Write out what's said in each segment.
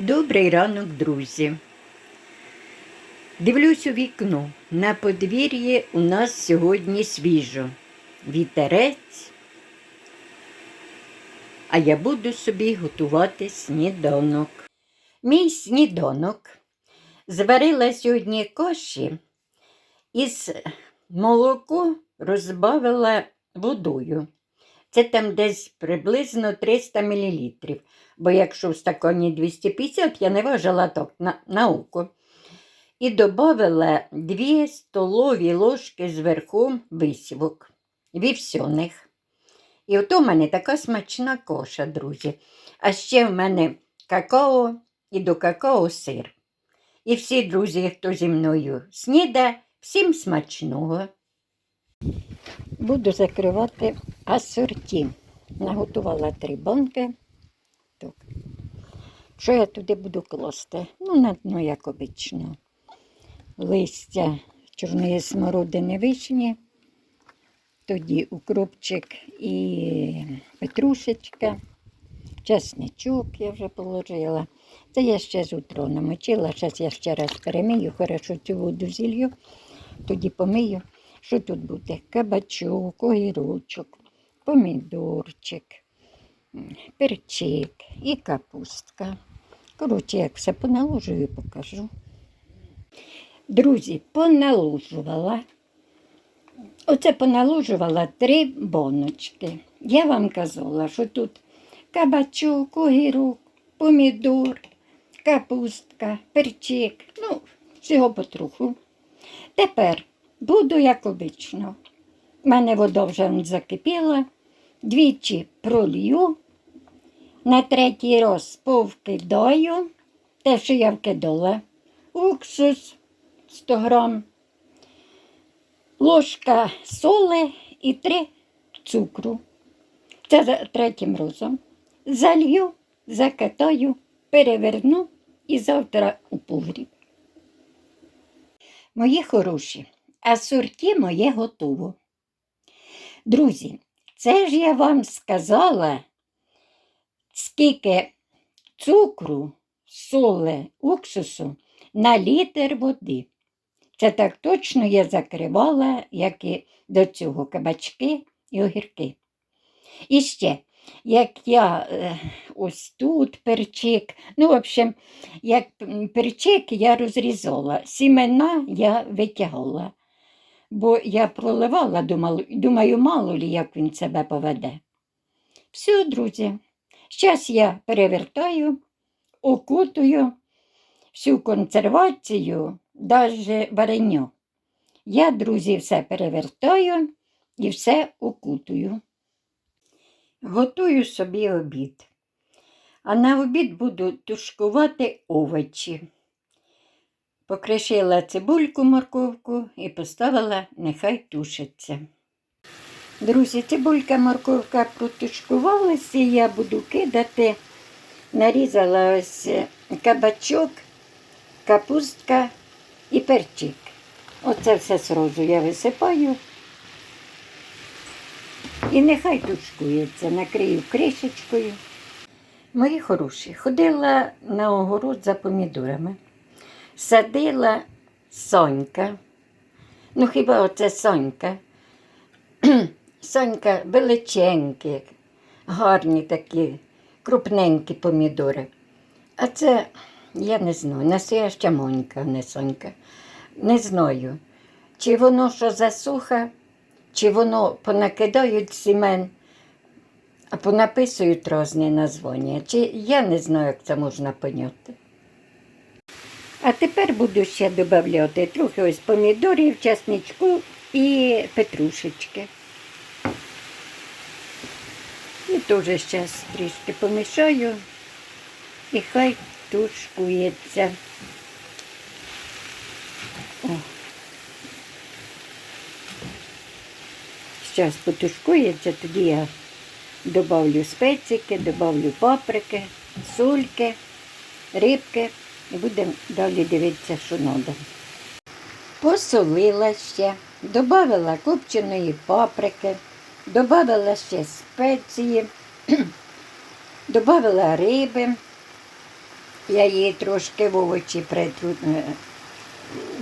Добрий ранок, друзі. Дивлюсь у вікно. На подвір'ї у нас сьогодні свіжо. Вітерець. А я буду собі готувати сніданок. Мій сніданок зварила сьогодні каші із молоко розбавила водою. Це там десь приблизно 300 мл. Бо якщо в стакані 250, я не важила так на, на око. І додала 2 столові ложки зверху висівок вівсяних. І ото в мене така смачна коша, друзі. А ще в мене какао і до какао сир. І всі друзі, хто зі мною сніда, всім смачного. Буду закривати асорті. Наготувала три банки. Що я туди буду класти? Ну, на дно, як обично. Листя чорної смородини вишні, тоді укропчик і петрушечка, чесничок я вже положила. Це я ще з утро намочила. Зараз я ще раз перемию, хорошо цю воду зілью, тоді помию. Що тут буде? Кабачок, огірочок, помідорчик, перчик і капустка. Коротше, як все поналожую, покажу. Друзі, поналожувала. Оце поналожувала три боночки. Я вам казала, що тут кабачок, огірок, помідор, капустка, перчик. Ну, всього потроху. Тепер буду як обично. У мене вода вже закипіла. Двічі пролью. На третій раз повкидаю. Те, що я вкидала. Уксус 100 грам, ложка соли і три цукру. Це за третім разом. Залью, закатаю, переверну і завтра у погріб. Мої хороші, а сорті моє готово. Друзі, це ж я вам сказала, скільки цукру, соли, уксусу на літр води. Це так точно я закривала, як і до цього кабачки і огірки. І ще, як я е, ось тут перчик, ну, в общем, як перчик я розрізала, сімена я витягала, бо я проливала, думала, думаю, мало лі, як він себе поведе. Все, друзі, зараз я перевертаю, окутую всю консервацію, навіть вареню. Я, друзі, все перевертаю і все окутую. Готую собі обід. А на обід буду тушкувати овочі. Покришила цибульку, морковку і поставила, нехай тушиться. Друзі, цибулька, морковка протушкувалася, я буду кидати. Нарізала ось е, кабачок, капустка і перчик. Оце все сразу я висипаю. І нехай тушкується, накрию кришечкою. Мої хороші, ходила на огород за помідорами. Садила сонька. Ну, хіба оце сонька? Сонька величенькі, гарні такі, крупненькі помідори. А це, я не знаю, настояща монька, а не сонька. Не знаю, чи воно що засуха, чи воно понакидають сімен, а понаписують різні названня. Чи я не знаю, як це можна поняти. А тепер буду ще додати трохи ось помідорів, часничку і петрушечки. І теж зараз трішки помішаю і хай тушкується. О. Зараз потушкується, тоді я добавлю специки, добавлю паприки, сольки, рибки і будемо далі дивитися, що треба. Посолила ще, додала копченої паприки, додала ще спеції, додала риби, Я її трошки в овочі притру... е,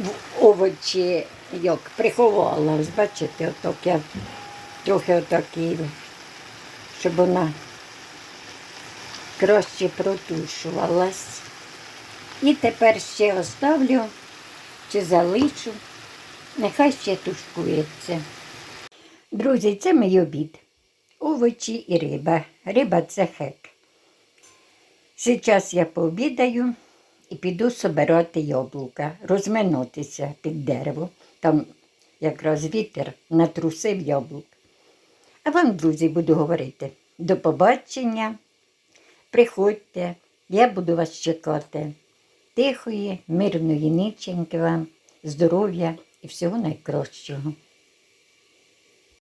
в овочі як приховала. Бачите, отак я трохи отакі, щоб вона краще протушувалась. І тепер ще оставлю чи залишу. Нехай ще тушкується. Друзі, це мій обід. Овочі і риба. Риба це хек. Зараз я пообідаю і піду собирати яблука, розминутися під дерево. Там якраз вітер натрусив яблук. А вам, друзі, буду говорити. До побачення. Приходьте, я буду вас чекати. Тихої, мирної ніченьки вам, здоров'я і всього найкращого.